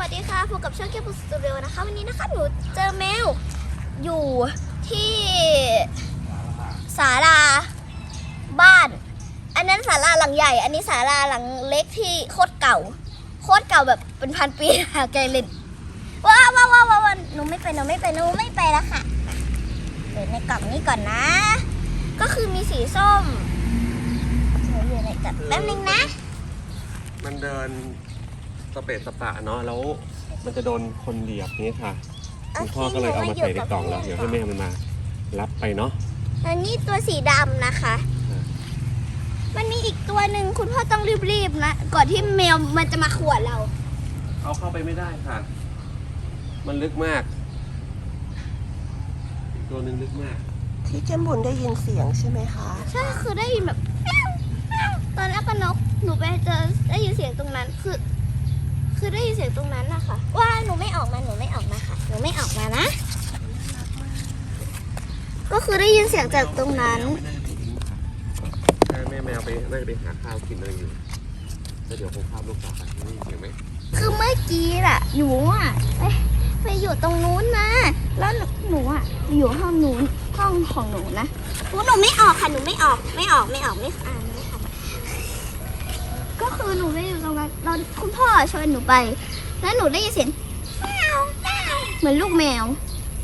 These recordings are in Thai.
วัสดีค่ะพบกับช่องแก้ปุสตูดิโอนะคะ วันนี้นะคะหนูเจอแมวอยู่ที่ศาลาบ้าน อันนั้นศาลาหลังใหญ่ อันนี้ศาลาหลังเล็กที่โคตรเก่า โคตรเก่าแบบเป็นพันปีหาแกเล่นว้าวว้าวว้าวว้าวหนูไม่ไปหนูไม่ไปหนูไม่ไปแล้วค่ะเดี๋ยวในกล่องนี้ก่อนนะ ก็คือมีสีส้มหนูอยู่ในกล่องแป๊บนึงนะ มันเดิน สเปซสปะเนาะแล้วมันจะโดนคนเหยียบนี้ค่ะคุณพ่อก็เลยเอามาใส่ในกล่องแล้วเดี๋ยวให้แม่มันมา รับไปเนาะอันนี้ตัวสีดำนะคะอ่ามันมีอีกตัวหนึ่งคุณพ่อต้องรีบๆนะ ก่อนที่แมวมันจะมาขวดเรา เอาเข้าไปไม่ได้ค่ะ มันลึกมาก อีกตัวหนึ่งลึกมากที่เจมบุญได้ยินเสียงใช่ไหมคะ ใช่คือได้ยินแบบแม่วแม่วตอนแรกก็นก หนูไปเจอได้ยินเสียงตรงนั้นคือ คือได้ยินเสียงตรงนั้นนะคะว่าหนูไม่ออกมาหนูไม่ออกมาค่ะหนูไม่ออกมานะ ก็คือได้ยินเสียงจากตรงนั้นไม่น่าจะทิ้งค่ะใช่แม่แมวไปน่าจะไปหาข้าวกินอะไรอยู่แล้วเดี๋ยวคงภาพลูกสาวกันนี่เห็นไหมคือเมื่อกี้น่ะหนูอะไปไปอยู่ตรงนู้นนะแล้วหนูหนูอะอยู่ห้องนู้นห้องของหนูนะหนูหนูไม่ออกค่ะหนูไม่ออกไม่ออกไม่ออกไม่อ่านไม่ค่ะ ก็คือหนูไปอยู่ตรงนั้นแล้วคุณพ่อชวนหนูไป แล้วหนูได้ยินเสียงแมวแมวเหมือนลูกแมว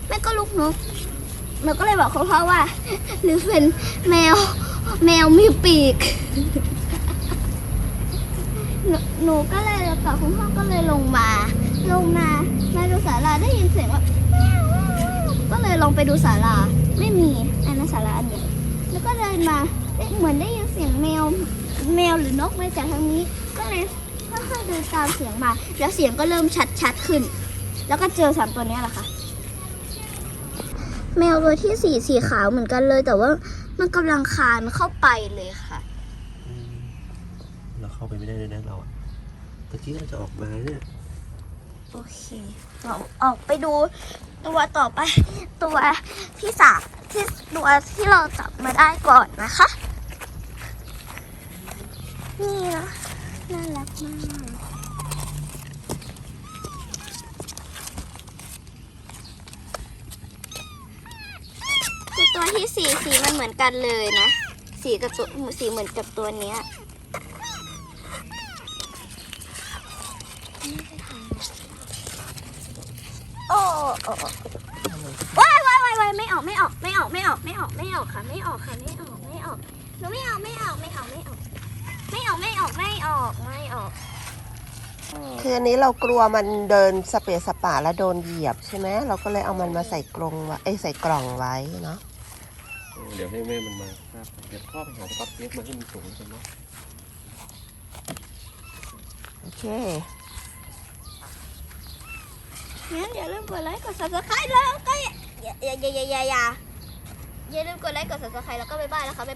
แม่ก็ลูกนกหนูก็เลยบอกคุณพ่อว่า หรือเป็นแมว แมวมีปีกหนูหนูก็เลยกับคุณพ่อก็เลยลงมา ลงมามาดูศาลาได้ยินเสียงว่าแมวแมวก็เลยลงไปดูศาลาไม่มีอันนั้นศาลาอันเดียวแล้วก็เดินมาเหมือนได้ยินเสียงแมว แมวหรือนกมาจากทางนี้ ก็เลยค่อยๆเดินตามเสียงมา แล้วเสียงก็เริ่มชัดชัดๆขึ้น แล้วก็เจอสามตัวเนี้ยแหละค่ะ แมวตัวที่สีสีขาวเหมือนกันเลย แต่ว่ามันกำลังคลานเข้าไปเลยค่ะ เราเข้าไปไม่ได้เลยนะเราอะตะกี้เราจะออกมาเนี่ยโอเคเราออกไปดูตัวต่อไป ตัวที่สามที่ตัวที่เราจับมาได้ก่อนนะคะ นี่เนะน่ารักมาก คือตัวที่สีสีมันเหมือนกันเลยนะ สีกับตัวสีเหมือนกับตัวเนี้ยโอ้โอ้ว้ายว้ายว้ายว้ายไม่ออกไม่ออกไม่ออกไม่ออกไม่ออกไม่ออกค่ะไม่ออกค่ะไม่ออกไม่ออกหนูไม่ออกไม่ออกไม่ออกไม่ออก ไม่ออกไม่ออกไม่ออกไม่ออก คืออันนี้เรากลัวมันเดินสเปซสปะแล้วโดนเหยียบใช่ไหมเราก็เลยเอามันมาใส่กรงไว้เอ้ยใส่กล่องไว้เนาะเดี๋ยวให้แม่มันมาครับเดี๋ยวพ่อไปหาสก๊อตเทปมาให้มันสูงกันเนาะโอเคงั้นอย่าลืมกดไลค์กด subscribe แล้วก็อย่าอย่าอย่าอย่าอย่าอย่าลืมกดไลค์กด subscribe แล้วก็บ๊ายบายแล้วค่ะบ๊ายบาย